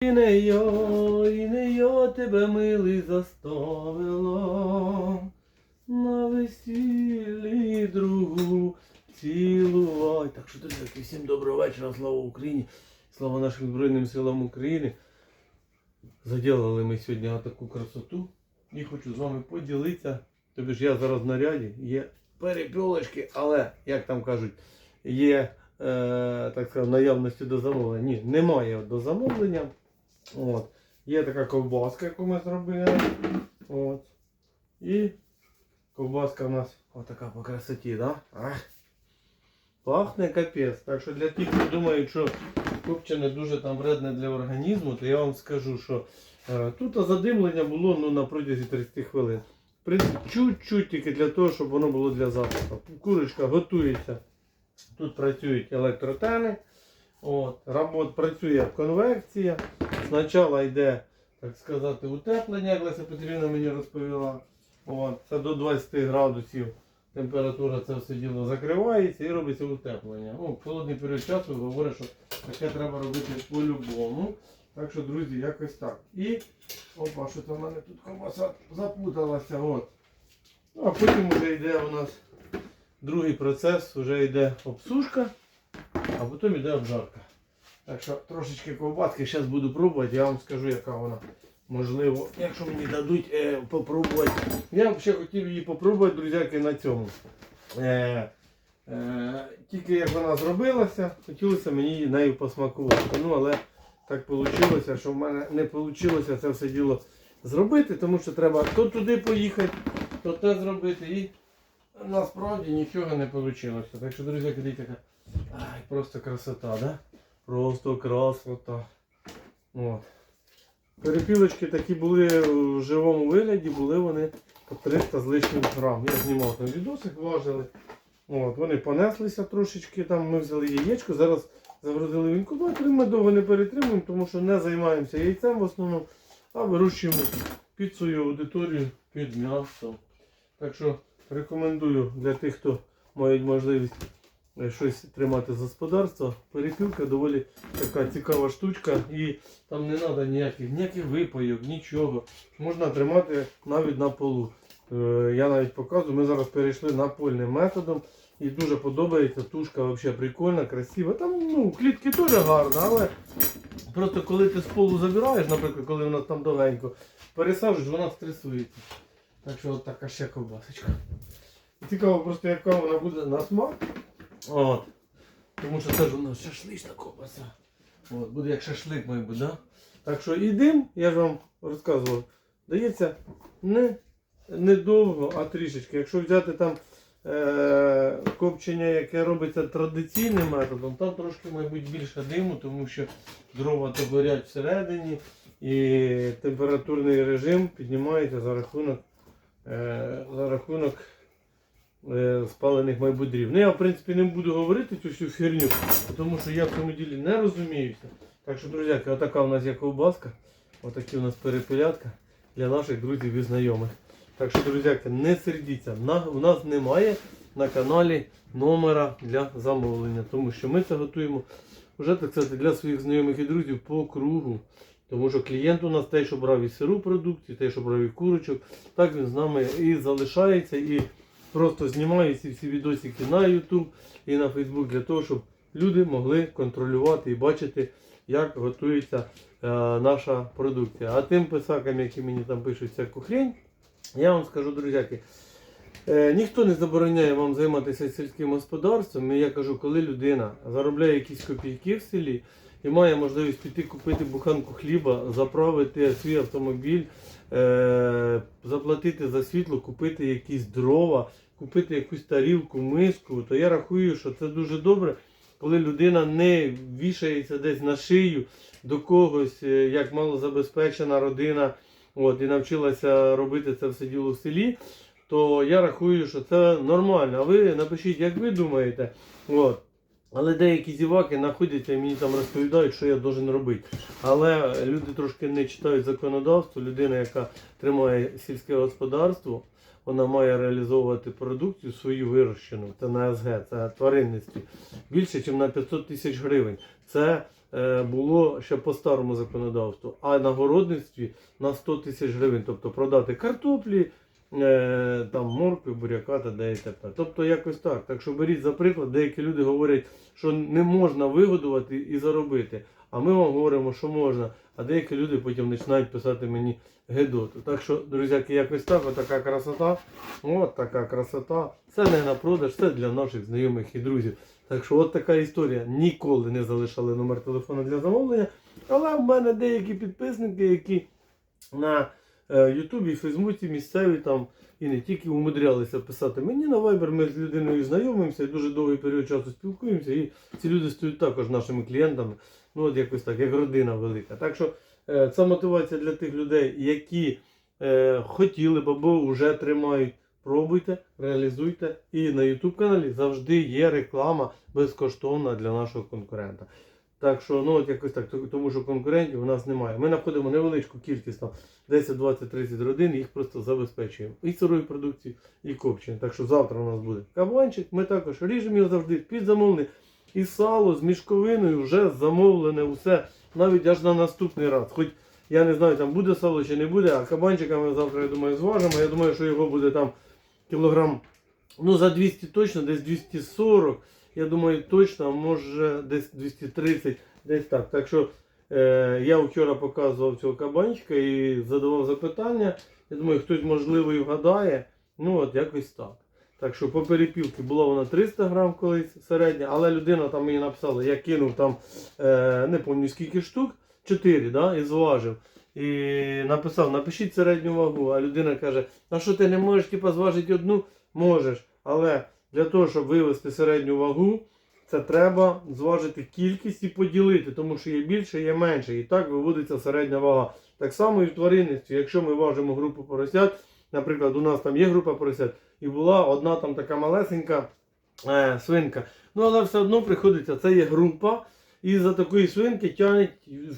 І не я, і не я тебе милий заставила на весіллі другу цілувай. Так що, друзі, всім доброго вечора, слава Україні, слава нашим Збройним силам України. Заділили ми сьогодні таку красоту і хочу з вами поділитися. Тобі ж я зараз в наряді, є перепілочки, але, як там кажуть, є е, так сказати, наявності до замовлення. Ні, немає до замовлення. От. Є така ковбаска, яку ми зробили. От. І ковбаска у нас отака по красоті, да? Ах. Пахне капець. Так що для тих, хто думають, що копчене дуже там вредне для організму, то я вам скажу, що е, тут задимлення було ну, на протязі 30 хвилин. Чуть-чуть тільки для того, щоб воно було для запаху. Курочка готується. Тут працюють електротени. От, Работ працює конвекція. Спочатку йде, так сказати, утеплення, як Леся Петрівна мені розповіла. От, це до 20 градусів температура це все діло закривається і робиться утеплення. Ну, холодний період часу говорять, що таке треба робити по-любому. Так що, друзі, якось так. І опа, що там в мене тут ковбаса запуталася. От. Ну, а потім вже йде у нас другий процес, вже йде обсушка, а потім йде обжарка. Так що трошечки ковбаски зараз буду пробувати, я вам скажу, яка вона. Можливо, якщо мені дадуть е, попробувати. Я ще хотів її попробувати, друзяки, на цьому. Е, е, тільки як вона зробилася, хотілося мені нею посмакувати. Ну, але так вийшло, що в мене не вийшло це все діло зробити, тому що треба то туди поїхати, то те зробити. І насправді нічого не вийшло. Так що, друзі, дивіться, просто красота, да? Просто красота. От. Перепілочки такі були в живому вигляді, були вони по 300 з лишнім грам. Я знімав там відосик, важили. От, вони понеслися трошечки, там ми взяли яєчко, зараз загрузили в інкубатор, і ми довго не перетримуємо, тому що не займаємося яйцем в основному, а вирощуємо під свою аудиторію під м'ясо. Так що рекомендую для тих, хто мають можливість щось тримати з господарства. Перепілка доволі така цікава штучка і там не треба ніяких, ніяких випайок, нічого. Можна тримати навіть на полу. Е, Я навіть показую, ми зараз перейшли напольним методом. І дуже подобається, тушка взагалі прикольна, красива. Там ну, клітки теж гарно, але просто коли ти з полу забираєш, наприклад, коли нас там довгенько, пересаджуєш, вона стресується. Так що от така ще ковбасочка. Цікаво просто, яка вона буде на смак. От. Тому що це ж у нас шашлична ковбаса. От, буде як шашлик, мабуть, да? Так що і дим, я ж вам розказував, дається не, не довго, а трішечки. Якщо взяти там е, копчення, яке робиться традиційним методом, там трошки, мабуть, більше диму, тому що дрова то горять всередині і температурний режим піднімається за рахунок, е, за рахунок спалених мабуть дрів. Ну я в принципі не буду говорити цю всю херню, тому що я в цьому ділі не розуміюся. Так що, друзяки, отака у нас є ковбаска, отакі у нас перепелятка для наших друзів і знайомих. Так що, друзяки, не сердіться, на, у нас немає на каналі номера для замовлення, тому що ми це готуємо вже так сказати, для своїх знайомих і друзів по кругу. Тому що клієнт у нас той, що брав і сиру продукцію, той, що брав і курочок, так він з нами і залишається, і просто знімає ці всі відосики на YouTube і на Facebook для того, щоб люди могли контролювати і бачити, як готується е, наша продукція. А тим писакам, які мені там пишуть всяку хрень, я вам скажу, друзяки, е, ніхто не забороняє вам займатися сільським господарством. І я кажу, коли людина заробляє якісь копійки в селі і має можливість піти купити буханку хліба, заправити свій автомобіль, е, заплатити за світло, купити якісь дрова, купити якусь тарілку, миску, то я рахую, що це дуже добре, коли людина не вішається десь на шию до когось, е, як малозабезпечена родина, от, і навчилася робити це все діло в селі, то я рахую, що це нормально. А ви напишіть, як ви думаєте. От. Але деякі зіваки знаходяться і мені там розповідають, що я должен робити. Але люди трошки не читають законодавство. Людина, яка тримає сільське господарство, вона має реалізовувати продукцію свою вирощену. Це на СГ, це тваринництві. Більше, ніж на 500 тисяч гривень. Це е, було ще по старому законодавству, а на городництві на 100 тисяч гривень. Тобто продати картоплі, е, там моркви, буряка та де. Тобто якось так. Так що беріть за приклад, деякі люди говорять, що не можна вигодувати і заробити. А ми вам говоримо, що можна. А деякі люди потім починають писати мені гедоту. Так що, друзяки, якось так, отака красота. От така красота. Це не на продаж, це для наших знайомих і друзів. Так що от така історія. Ніколи не залишали номер телефону для замовлення. Але в мене деякі підписники, які на е, Ютубі, Фейсбуці місцеві там і не тільки умудрялися писати мені на Viber, ми з людиною знайомимося і дуже довгий період часу спілкуємося. І ці люди стають також нашими клієнтами. Ну от якось так, як родина велика. Так що це мотивація для тих людей, які е, хотіли б або вже тримають. Пробуйте, реалізуйте. І на YouTube каналі завжди є реклама безкоштовна для нашого конкурента. Так що, ну от якось так, тому що конкурентів у нас немає. Ми знаходимо невеличку кількість там 10, 20, 30 родин, їх просто забезпечуємо. І сирої продукції, і копчення. Так що завтра у нас буде кабанчик. Ми також ріжемо його завжди під замовлення. І сало з мішковиною вже замовлене усе, навіть аж на наступний раз. Хоч я не знаю, там буде сало чи не буде, а кабанчика ми завтра, я думаю, зважимо. Я думаю, що його буде там кілограм, ну за 200 точно, десь 240. Я думаю, точно, може десь 230, десь так. Так що е, я вчора показував цього кабанчика і задавав запитання. Я думаю, хтось можливо і вгадає. Ну от якось так. Так що по перепілки була вона 300 грам колись середня, але людина там мені написала, я кинув там е, не пам'ятаю скільки штук, 4, да, і зважив. І написав, напишіть середню вагу. А людина каже, а що ти не можеш типу, зважити одну? Можеш. Але для того, щоб вивести середню вагу, це треба зважити кількість і поділити, тому що є більше, є менше. І так виводиться середня вага. Так само і в тваринництві, якщо ми важимо групу поросят, наприклад, у нас там є група поросят, і була одна там така малесенька е, свинка. Ну, але все одно приходиться, це є група, і за такої свинки тягне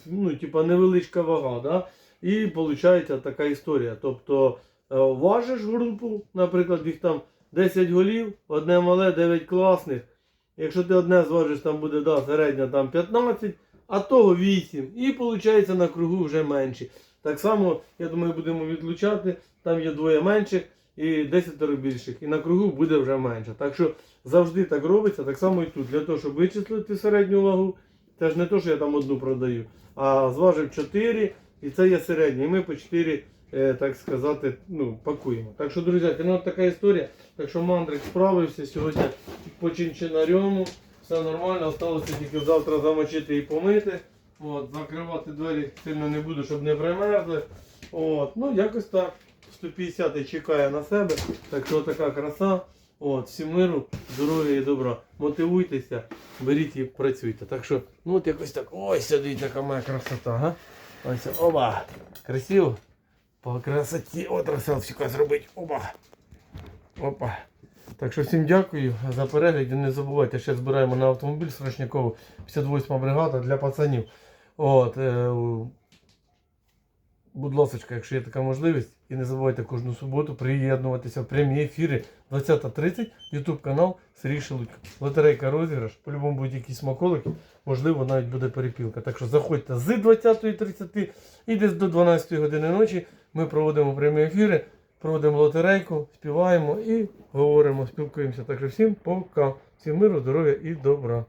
ну, типа, невеличка вага. Да? І виходить така історія. Тобто е, важиш групу, наприклад, їх там 10 голів, одне мале, 9 класних. Якщо ти одне зважиш, там буде да, середня там 15, а того 8. І виходить на кругу вже менші. Так само, я думаю, будемо відлучати. Там є двоє менших і 10 більших. І на кругу буде вже менше. Так що завжди так робиться, так само і тут. Для того, щоб вичислити середню вагу, це ж не то, що я там одну продаю, а зважив 4, і це є середня. І ми по 4, е, так сказати, ну, пакуємо. Так що, друзі, ну, така історія. Так що мандрик справився сьогодні по чинчинарьому. Все нормально, залишилося тільки завтра замочити і помити. От, закривати двері сильно не буду, щоб не примерзли. От, ну якось так. 150 чекає на себе. Так що така краса. От, всім миру, здоров'я і добра. Мотивуйтеся, беріть і працюйте. Так що, ну от якось так. Ой, сидить така моя красота. Га? Ось, оба. Красиво. По красоті. От селфіка зробити. Оба. Опа. Так що всім дякую за перегляд. Не забувайте, ще збираємо на автомобіль Срочникову 58 бригада для пацанів. От, е, будь ласка, якщо є така можливість, і не забувайте кожну суботу приєднуватися в прямі ефіри 20.30, YouTube канал Сергій Шелудько. Лотерейка розіграш, по-любому будуть якісь смаколики, можливо, навіть буде перепілка. Так що заходьте з 20.30 і десь до 12 години ночі ми проводимо прямі ефіри, проводимо лотерейку, співаємо і говоримо, спілкуємося. Так що всім пока. Всім миру, здоров'я і добра.